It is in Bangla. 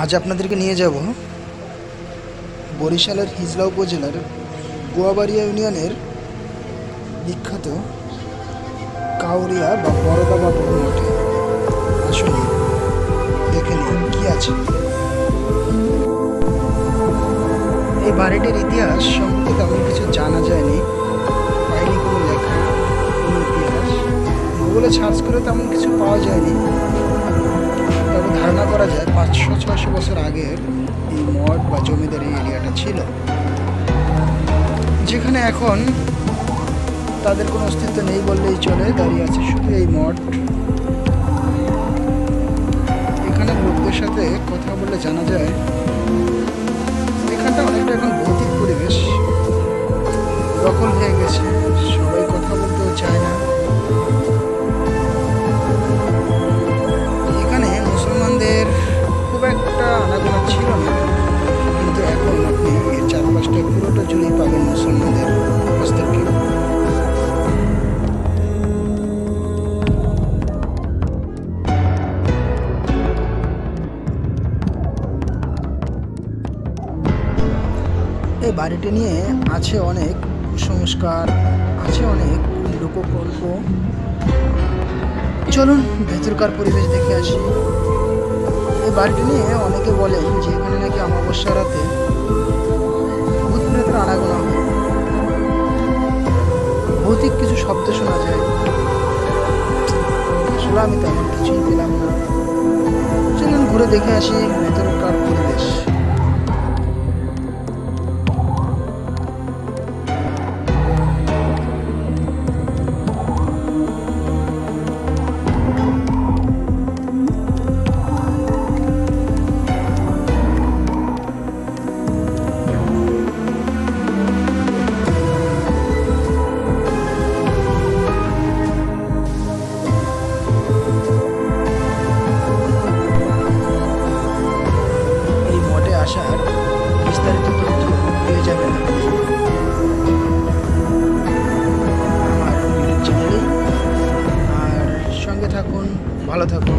আজ আপনাদেরকে নিয়ে যাব বরিশালের হিজলা উপজেলার গোয়াবাড়িয়া ইউনিয়নের বিখ্যাত কাউরিয়া বা বড়দা বাবুর মঠে আসুন দেখে নিন কি আছে। এই বাড়িটির ইতিহাস সম্পর্কে তেমন কিছু জানা যায়নি। পাইনি কোনো লেখা, কোনো ইতিহাস। গুগলে সার্চ করে তেমন কিছু পাওয়া যায়নি। পাঁচশো বছর আগের এই মঠ বা জমিদারি এরিয়াটা ছিল, যেখানে এখন তাদের কোনো অস্তিত্ব নেই বললেই চলে, দাঁড়িয়ে আছে শুধু এই মঠ। এখানে লোকদের সাথে কথা বলে জানা যায় এই বাড়িটি নিয়ে আছে অনেক কুসংস্কার, আছে অনেক লোককল্প। চলুন ভেতরকার পরিবেশ দেখে আসি। এই বাড়িটি নিয়ে অনেকে বলেন যে এখানে নাকি অমাবস্যা রাতে ভূত প্রেতের আনাগোনা হয়। ভৌতিক কিছু শব্দ শোনা যায়। আসলে আমি তেমন কিছুই পেলাম না। চলুন ঘুরে দেখে আসি ভেতরকার পরিবেশ। আসার বিস্তারিত তথ্য পেয়ে যাবেন আমার ইউটিউব চ্যানেলে। আর সঙ্গে থাকুন ভালো থাকুন